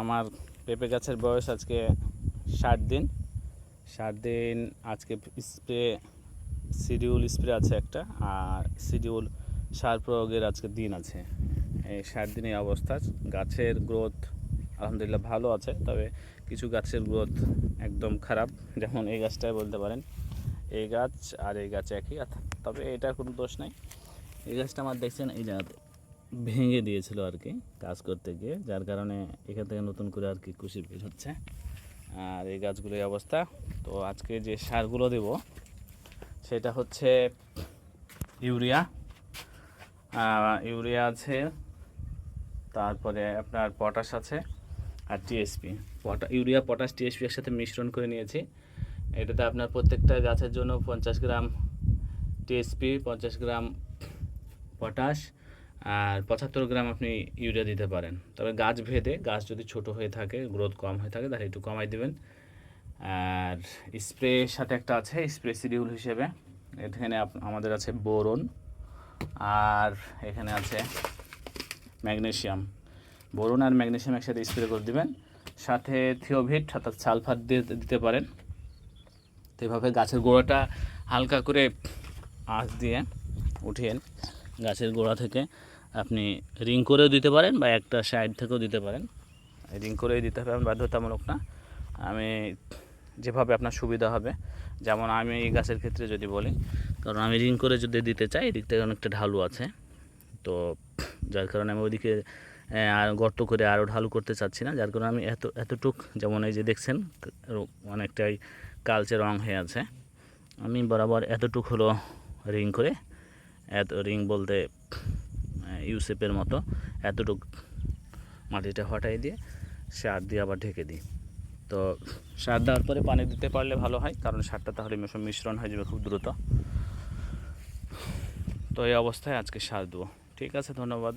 আমার পেঁপে গাছের বয়স আজকে ষাট দিন। ষাট দিন আজকে স্প্রে শিডিউল স্প্রে আছে একটা, আর শিডিউল সার প্রয়োগের আজকে দিন আছে। এই ষাট দিনের অবস্থা। গাছের গ্রোথ আলহামদুলিল্লাহ ভালো আছে, তবে কিছু গাছের গ্রোথ একদম খারাপ, যেমন এই গাছটাই বলতে পারেন। এই গাছ আর এই গাছ একই তবে এটার কোনো দোষ নাই। এই গাছটা আমার দেখছেন, এই জায়গাতে ভেঙে দিয়েছিল আর কি কাজ করতে গিয়ে, যার কারণে এখান থেকে নতুন করে আর কি কুশি বের হচ্ছে। আর এই গাছগুলোর অবস্থা। তো আজকে যে সারগুলো দেব, সেটা হচ্ছে ইউরিয়া। ইউরিয়া আছে, তারপরে আপনার পটাশ আছে আর টিএসপি। পটা ইউরিয়া, পটাশ, টিএসপি একসাথে মিশ্রণ করে নিয়েছি। এটাতে আপনার প্রত্যেকটা গাছের জন্য পঞ্চাশ গ্রাম টিএসপি, পঞ্চাশ গ্রাম পটাশ আর পঁচাত্তর গ্রাম আপনি ইউরিয়া দিতে পারেন। তবে গাছ ভেদে, গাছ যদি ছোট হয়ে থাকে, গ্রোথ কম হয়ে থাকে, তাহলে একটু কমাই দেবেন। আর স্প্রের সাথে একটা আছে, স্প্রে সিডিউল হিসেবে। এখানে আমাদের আছে বোরন, আর এখানে আছে ম্যাগনেশিয়াম। বোরন আর ম্যাগনেশিয়াম একসাথে স্প্রে করে দিবেন। সাথে থিওভিট, অর্থাৎ সালফার দিয়ে দিতে পারেন। তো এভাবে গাছের গোড়াটা হালকা করে আঁচ দিয়ে উঠিয়ে গাছের গোড়া থেকে। আপনি রিং করেও দিতে পারেন বা একটা সাইড থেকেও দিতে পারেন। রিং করেই দিতে হবে, আমি বাধ্যতামূলক না। আমি যেভাবে আপনার সুবিধা হবে, যেমন আমি এই গাছের ক্ষেত্রে যদি বলি, কারণ আমি রিং করে যদি দিতে চাই, এদিক থেকে অনেকটা ঢালু আছে। তো যার কারণে আমি ওইদিকে আর গর্ত করে আরও ঢালু করতে চাচ্ছি না, যার কারণে আমি এত, এতটুক, যেমন এই যে দেখছেন অনেকটাই কালচে রং হয়ে আছে। আমি বরাবর এতটুক হলো রিং করে, এত রিং বলতে ইউসেপের মতো এতটুকু মাটিটা হটাই দিয়ে সার দিয়ে আবার ঢেকে দিই। তো সার দেওয়ার পরে পানি দিতে পারলে ভালো হয়, কারণ সারটা তাহলে মিশ্র- মিশ্রণ হয়ে যাবে খুব দ্রুত। তো এই অবস্থায় আজকে সার দেবো। ঠিক আছে, ধন্যবাদ।